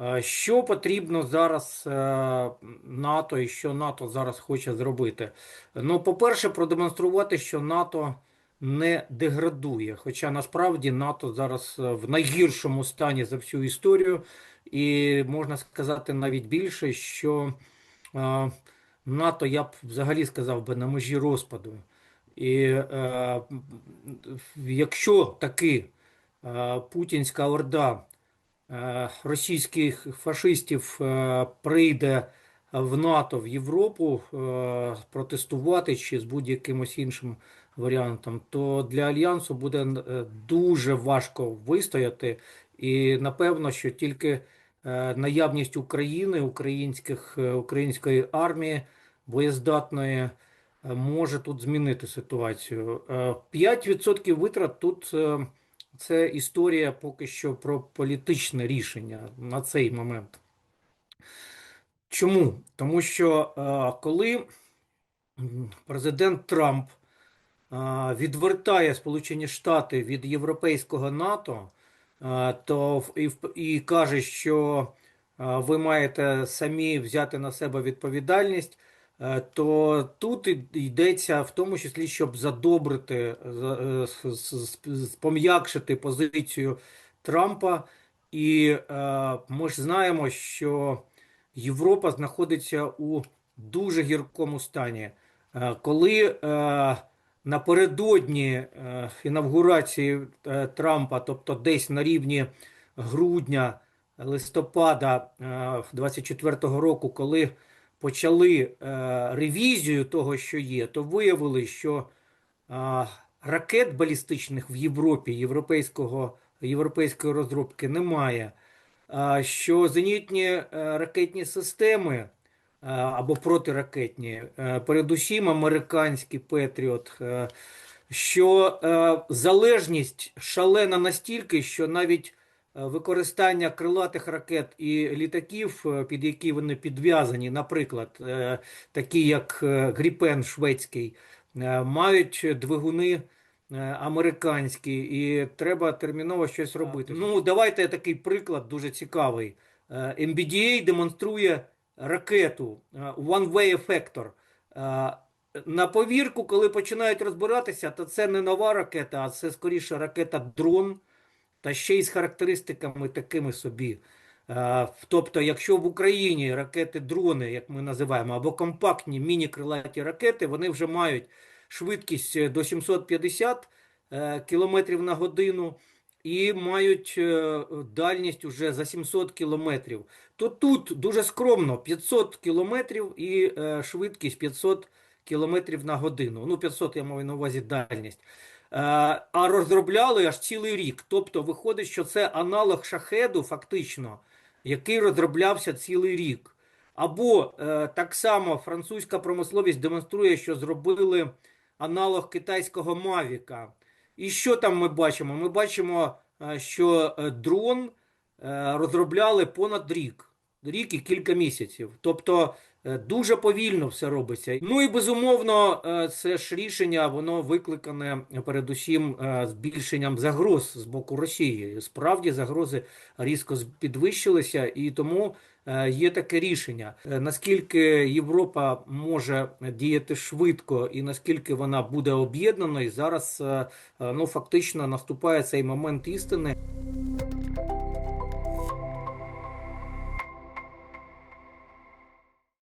Е, Що потрібно зараз е, НАТО і що НАТО зараз хоче зробити? Ну, по-перше, продемонструвати, що НАТО не деградує. Хоча насправді НАТО зараз е, в найгіршому стані за всю історію, і можна сказати навіть більше, що НАТО, я б взагалі сказав би, на межі розпаду. І якщо таки путінська орда російських фашистів е, прийде в НАТО, в Європу е, протестувати чи з будь-якимось іншим варіантом, то для альянсу буде е, дуже важко вистояти. І напевно, що тільки е, наявність України, українських, е, української армії боєздатної е, може тут змінити ситуацію. Е, 5% витрат тут. Це історія поки що про політичне рішення на цей момент. Чому? Тому що е, коли президент Трамп е, відвертає Сполучені Штати від Європейського НАТО, е, то і, і каже, що ви маєте самі взяти на себе відповідальність, то тут йдеться в тому числі, щоб задобрити, за- е, с- пом'якшити позицію Трампа. І е, ми ж знаємо, що Європа знаходиться у дуже гіркому стані. Е, Коли е, напередодні е, інавгурації е, Трампа, тобто десь на рівні грудня, листопада 24-го року, коли почали е, ревізію того, що є, то виявили, що е, ракет балістичних в Європі, європейського, європейської розробки немає. Що зенітні е, ракетні системи е, або протиракетні, е, передусім американський Петріот, е, що е, залежність шалена настільки, що навіть е, використання крилатих ракет і літаків, е, під які вони підв'язані, наприклад, е, такі як е, Гріпен шведський, е, мають двигуни е, американські, і треба терміново щось робити. Ну, давайте такий приклад дуже цікавий. Е, MBDA демонструє ракету е, One Way Effector. Е, На повірку, коли починають розбиратися, то це не нова ракета, а це скоріше ракета дрон, та ще й з характеристиками такими собі. Е, Тобто, якщо в Україні ракети-дрони, як ми називаємо, або компактні міні-крилаті ракети, вони вже мають швидкість е, до 750 е, км на годину і мають дальність уже за 700 кілометрів, то тут дуже скромно 500 кілометрів і швидкість 500 кілометрів на годину. Ну, 500 я маю на увазі дальність. Е, А розробляли аж цілий рік. Тобто виходить, що це аналог шахеду, фактично, який розроблявся цілий рік. Або е, так само французька промисловість демонструє, що зробили аналог китайського Мавіка. І що там ми бачимо? Ми бачимо, е, що дрон розробляли понад рік, рік і кілька місяців. Тобто дуже повільно все робиться. Ну і безумовно, е, це ж рішення, воно викликане передусім е, збільшенням загроз з боку Росії. Справді загрози різко підвищилися, і тому е, є таке рішення. Е, Наскільки Європа може діяти швидко і наскільки вона буде об'єднаною, зараз е, е, ну фактично наступає цей момент істини.